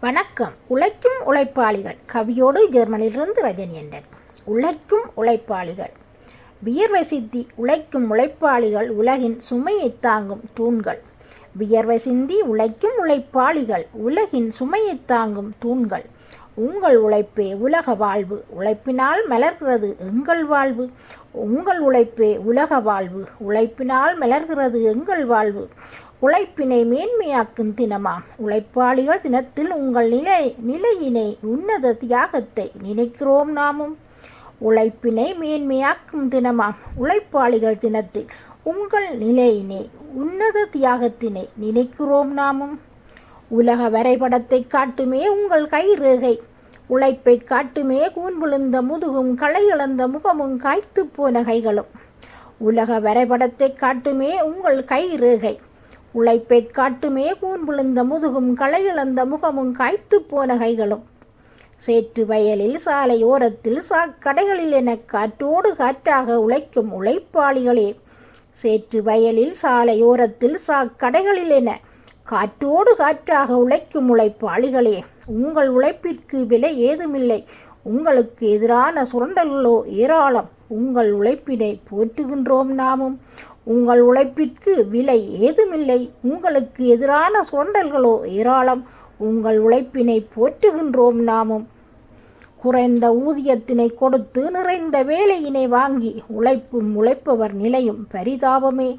வணக்கம். உழைக்கும் உழைப்பாளிகள். கவியோடு ஜெர்மனியிலிருந்து ரஜனியண்டன் உழைக்கும் உழைப்பாளிகள். வியர்வை சிந்தி உழைக்கும் உழைப்பாளிகள் உலகின் சுமையை தாங்கும் தூண்கள். வியர்வை சிந்தி உழைக்கும் உழைப்பாளிகள் உலகின் சுமையை தாங்கும் தூண்கள். உங்கள் உழைப்பே உலக வாழ்வு. உழைப்பினால் மலர்கிறது எங்கள் வாழ்வு. உங்கள் உழைப்பே உலக வாழ்வு. உழைப்பினால் மலர்கிறது எங்கள் வாழ்வு. உழைப்பினை மேன்மையாக்கும் தினமாம் உழைப்பாளிகள் தினத்தில் உங்கள் நிலை நிலையினை உன்னத தியாகத்தை நினைக்கிறோம் நாமும். உழைப்பினை மேன்மையாக்கும் தினமாம் உழைப்பாளிகள் தினத்தில் உங்கள் நிலையினை உன்னத தியாகத்தினை நினைக்கிறோம் நாமும். உலக வரைபடத்தை காட்டுமே உங்கள் கைரேகை. உழைப்பை காட்டுமே கூன் விழுந்த முதுகும் களை இழந்த முகமும் காய்த்து போன கைகளும். உலக வரைபடத்தை காட்டுமே உங்கள் கைரேகை. உழைப்பை காட்டுமே கூன் விழுந்த முதுகும் களை இழந்த முகமும் காய்த்து போன கைகளும். சேற்று வயலில் சாலை ஓரத்தில் சாக்கடைகளில் என காற்றோடு காற்றாக உழைக்கும் உழைப்பாளிகளே சேற்று வயலில் சாலையோரத்தில் சாக்கடைகளில் என காற்றோடு காற்றாக உழைக்கும் உழைப்பாளிகளே உங்கள் உழைப்பிற்கு விலை ஏதுமில்லை. உங்களுக்கு எதிரான சுரண்டல்களோ ஏராளம். உங்கள் உழைப்பினை போற்றுகின்றோம் நாமும். உங்கள் உழைப்பிற்கு விலை ஏதுமில்லை. உங்களுக்கு எதிரான சுரண்டல்களோ ஏராளம். உங்கள் உழைப்பினை போற்றுகின்றோம் நாமும். குறைந்த ஊதியத்தினை கொடுத்து நிறைந்த வேலையினை வாங்கி உழைப்பும் உழைப்பவர் நிலையும் பரிதாபமே.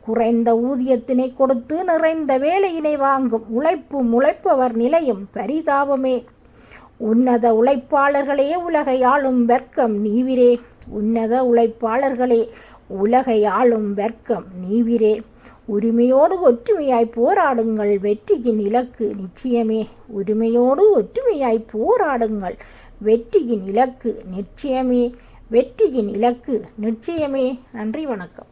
குறைந்த ஊதியத்தினை கொடுத்து நிறைந்த வேலையினை வாங்கும் உழைப்பும் உழைப்பவர் நிலையும் பரிதாபமே. உன்னத உழைப்பாளர்களே உலகை ஆளும் வர்க்கம் நீவிரே. உன்னத உழைப்பாளர்களே உலகை ஆளும் வர்க்கம் நீவிரே. உரிமையோடு ஒற்றுமையாய் போராடுங்கள் வெற்றியின் இலக்கு நிச்சயமே. உரிமையோடு ஒற்றுமையாய் போராடுங்கள் வெற்றியின் இலக்கு நிச்சயமே. வெற்றியின் இலக்கு நிச்சயமே. நன்றி வணக்கம்.